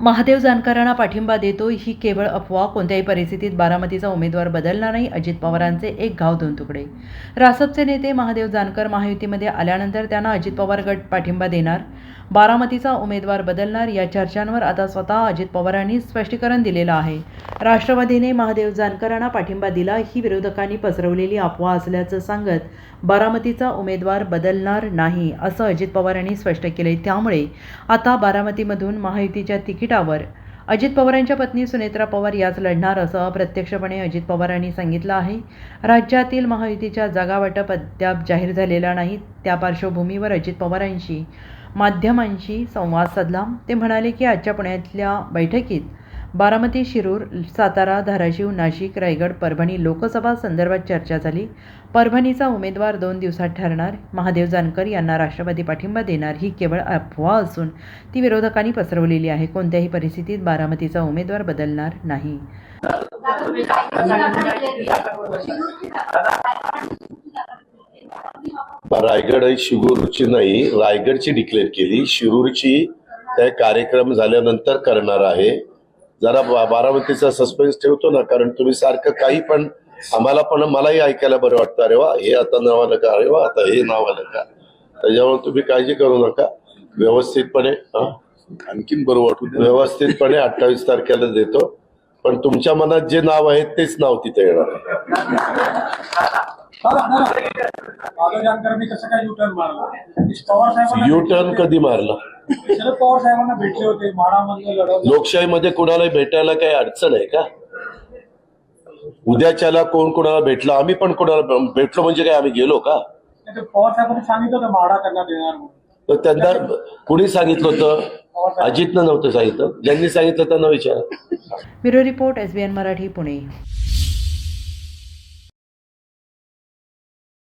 महादेव जानकरांना पाठिंबा देतो ही केवळ अफवा कोणत्याही परिस्थितीत बारामतीचा उमेदवार बदलणार नाही अजित पवारांचे एक गाव दोन तुकडे. रासपचे नेते महादेव जानकर महायुतीमध्ये आल्यानंतर त्यांना अजित पवार गट पाठिंबा देणार बारामतीचा उमेदवार बदलणार या चर्चांवर आता स्वतः अजित पवारांनी स्पष्टीकरण दिलेलं आहे. राष्ट्रवादीने महादेव जानकरांना पाठिंबा दिला ही विरोधकांनी पसरवलेली अफवा असल्याचं सांगत बारामतीचा उमेदवार बदलणार नाही असं अजित पवार यांनी स्पष्ट केले त्यामुळे आता बारामतीमधून महायुतीच्या तिकिटावर अजित पवारांच्या पत्नी सुनेत्रा पवार याच लढणार असं अप्रत्यक्षपणे अजित पवारांनी सांगितलं आहे. राज्यातील महायुतीच्या जागावाटप अद्याप जाहीर झालेला नाही. त्या पार्श्वभूमीवर अजित पवारांशी माध्यमांशी संवाद साधला. ते म्हणाले की आजच्या पुण्यातल्या बैठकीत बारामती शिरूर सातारा धाराशिव नाशिक रायगड परभणी लोकसभा संदर्भात चर्चा झाली. परभणीचा उमेदवार दोन दिवसात ठरणार. महादेव जानकर यांना राष्ट्रवादी पाठिंबा देणार ही केवळ अफवा असून ती विरोधकांनी पसरवलेली आहे. कोणत्याही परिस्थितीत बारामतीचा उमेदवार बदलणार नाही. रायगड शिरूरची नाही रायगडची डिक्लेअर केली. शिरूरची त्या कार्यक्रम झाल्यानंतर करणार आहे. जरा बा- बारामतीचा सस्पेन्स ठेवतो ना कारण तुम्ही सारखं काही पण आम्हाला पण मलाही ऐकायला बरं वाटतं. अरे वा हे आता नाव आलं का? अरे वा आता हे नाव आलं का? त्याच्यामुळे तुम्ही काळजी करू नका. व्यवस्थितपणे? आणखीन बरं वाटू व्यवस्थितपणे अठ्ठावीस तारखेला देतो. पण तुमच्या मनात जे नाव आहे तेच नाव तिथे येणार यू टर्न कधी मारला? शरद पवार साहेबांना भेटले होते म्हाडामधलं लढवलं लोकशाहीमध्ये कोणाला भेटायला काही अडचण आहे का? उद्याच्याला कोण कोणाला भेटलं? आम्ही पण कोणाला भेटलो म्हणजे काय आम्ही गेलो का? ते पवार साहेबांनी सांगितलं होतं म्हाडा त्यांना देणार म्हणून. तर त्यांना कुणी सांगितलं होतं? अजितनं नव्हतं सांगितलं. ज्यांनी सांगितलं त्यांना विचार. Bureau report S B N Marathi Pune.